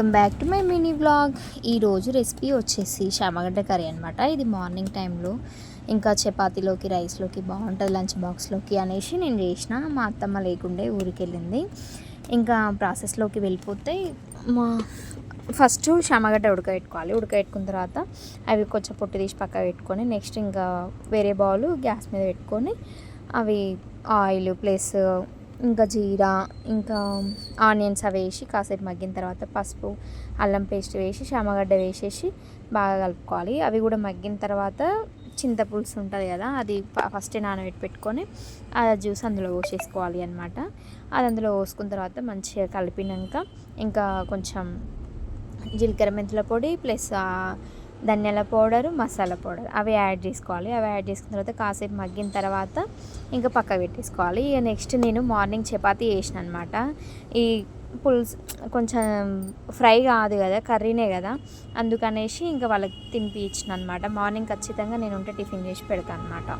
Welcome back to my mini blog. ఈరోజు recipe వచ్చేసి శామగడ్డ కర్రీ అనమాట ఇది మార్నింగ్ టైంలో ఇంకా చపాతీలోకి రైస్లోకి బాగుంటుంది లంచ్ బాక్స్లోకి అనేసి నేను చేసిన. మా అత్తమ్మ లేకుండే ఊరికి వెళ్ళింది ఇంకా ప్రాసెస్లోకి వెళ్ళిపోతే మా ఫస్ట్ శామగడ్డ ఉడకబెట్టుకోవాలి. ఉడకబెట్టుకున్న తర్వాత అవి కొంచెం పొట్టు తీసి పక్క పెట్టుకొని నెక్స్ట్ ఇంకా వేరే బౌల్ గ్యాస్ మీద పెట్టుకొని అవి ఆయిల్ ప్లస్ ఇంకా జీరా ఇంకా ఆనియన్స్ అవి వేసి కాసేపు మగ్గిన తర్వాత పసుపు అల్లం పేస్ట్ వేసి శామగడ్డ వేసేసి బాగా కలుపుకోవాలి. అవి కూడా మగ్గిన తర్వాత చింతపులుసు ఉంటుంది కదా అది ఫస్ట్ నానబెట్టి పెట్టుకొని ఆ జ్యూస్ అందులో పోసేసుకోవాలి అనమాట అది అందులో పోసుకున్న తర్వాత మంచిగా కలిపినాక ఇంకా కొంచెం జీలకర్ర మెంతుల పొడి ప్లస్ ధనియాల పౌడర్ మసాలా పౌడర్. అవి యాడ్ చేసుకోవాలి. అవి యాడ్ చేసుకున్న తర్వాత కాసేపు మగ్గిన తర్వాత ఇంకా పక్క పెట్టేసుకోవాలి. ఇక నెక్స్ట్ నేను మార్నింగ్ చపాతీ చేసిన అనమాట ఈ పులుసు కొంచెం ఫ్రై కాదు కదా కర్రీనే కదా. అందుకనేసి ఇంకా వాళ్ళకి తినిపించిన అనమాట మార్నింగ్ ఖచ్చితంగా నేను ఉంటే టిఫిన్ చేసి పెడతాను అనమాట